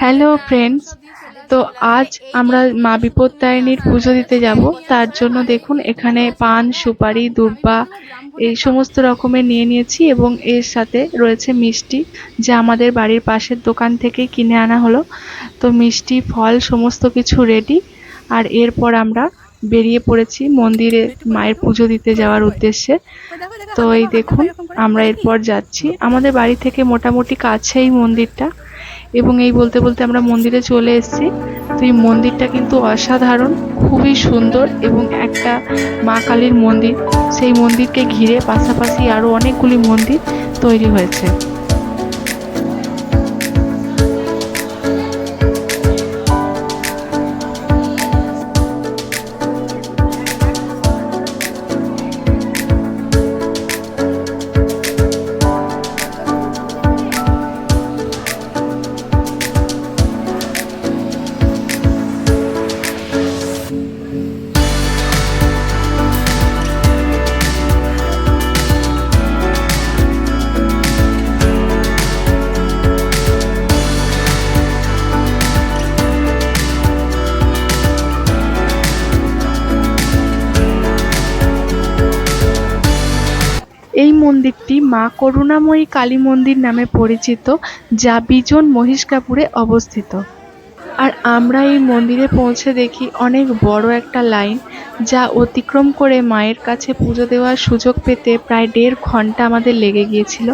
Hello friends তো আজ আমরা মা বিপত্তারিণীর পুজো দিতে যাব। তার জন্য দেখুন, এখানে পান, সুপারি, দুর্বা, এই সমস্ত রকমের নিয়ে নিয়েছি এবং এর সাথে রয়েছে মিষ্টি, যা আমাদের বাড়ির পাশের দোকান থেকে কিনে আনা হলো। তো মিষ্টি, ফল, সমস্ত কিছু রেডি আর এরপর আমরা বেরিয়ে পড়েছি মন্দিরে মায়ের পুজো দিতে যাওয়ার উদ্দেশ্যে। তো এই দেখুন, আমরা এরপর যাচ্ছি। আমাদের বাড়ি থেকে মোটামুটি কাছেই মন্দিরটা। এবং এই বলতে বলতে আমরা মন্দিরে চলে এসেছি। তো এই মন্দিরটা কিন্তু অসাধারণ, খুবই সুন্দর এবং একটা মা কালীর মন্দির। সেই মন্দিরকে ঘিরে পাশাপাশি আরও অনেকগুলি মন্দির তৈরি হয়েছে। এই মন্দিরটি মা করুণাময়ী কালী মন্দির নামে পরিচিত, যা বিজন মহিষকাপুরে অবস্থিত। আর আমরা এই মন্দিরে পৌঁছে দেখি অনেক বড় একটা লাইন, যা অতিক্রম করে মায়ের কাছে পুজো দেওয়ার সুযোগ পেতে প্রায় দেড় ঘণ্টা আমাদের লেগে গিয়েছিল।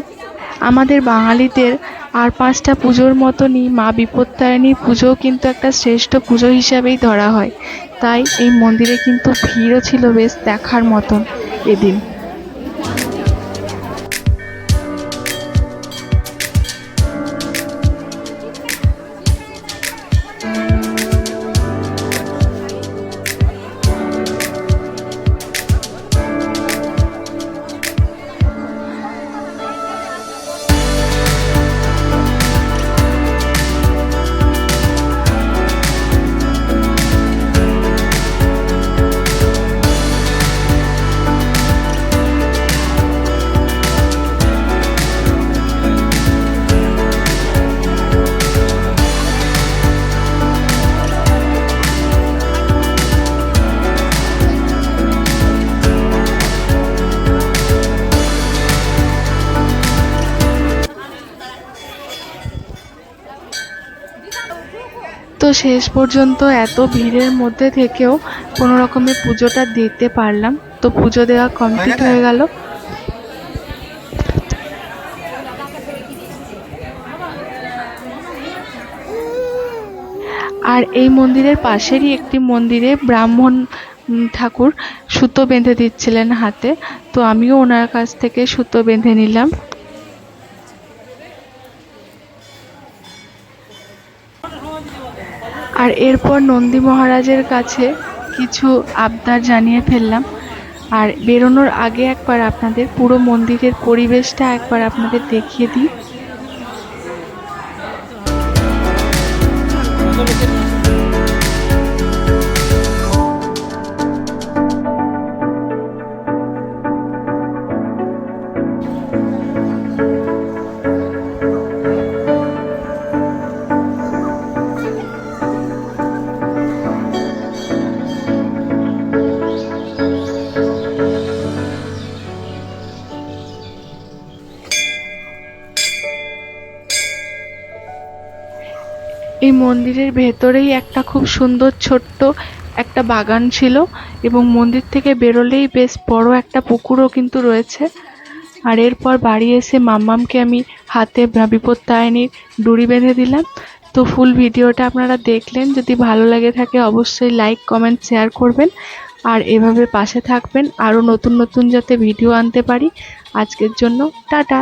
আমাদের বাঙালিদের আর পাঁচটা পুজোর মতনই মা বিপত্তারিণীর পুজোও কিন্তু একটা শ্রেষ্ঠ পুজো হিসাবেই ধরা হয়। তাই এই মন্দিরে কিন্তু ভিড়ও ছিল বেশ দেখার মতন এদিন। শেষ পর্যন্ত এত ভিড়ের মধ্যে থেকেও কোনো রকমে পুজোটা দিতে পারলাম। তো পুজো দেওয়া কমপ্লিট হয়ে গেল। আর এই মন্দিরের পাশেরই একটি মন্দিরে ব্রাহ্মণ ঠাকুর সুতো বেঁধে দিচ্ছিলেন হাতে। তো আমিও ওনার কাছ থেকে সুতো বেঁধে নিলাম। আর এরপর নন্দী মহারাজের কাছে কিছু আবদার জানিয়ে ফেললাম। আর বেরোনোর আগে একবার আপনাদের পুরো মন্দিরের পরিবেশটা একবার আপনাদের দেখিয়ে দিই। এই মন্দিরের ভেতরেই একটা খুব সুন্দর ছোট্ট একটা বাগান ছিল এবং মন্দির থেকে বেরোলেই বেশ বড় একটা পুকুরও কিন্তু রয়েছে। আর এরপর বাড়ি এসে মাম্মামকে আমি হাতে বিপত্তায়নীর দড়ি বেঁধে দিলাম। তো ফুল ভিডিওটা আপনারা দেখলেন, যদি ভালো লাগে থাকে অবশ্যই লাইক, কমেন্ট, শেয়ার করবেন। আর এভাবে পাশে থাকবেন, আরও নতুন নতুন যাতে ভিডিও আনতে পারি। আজকের জন্য টাটা।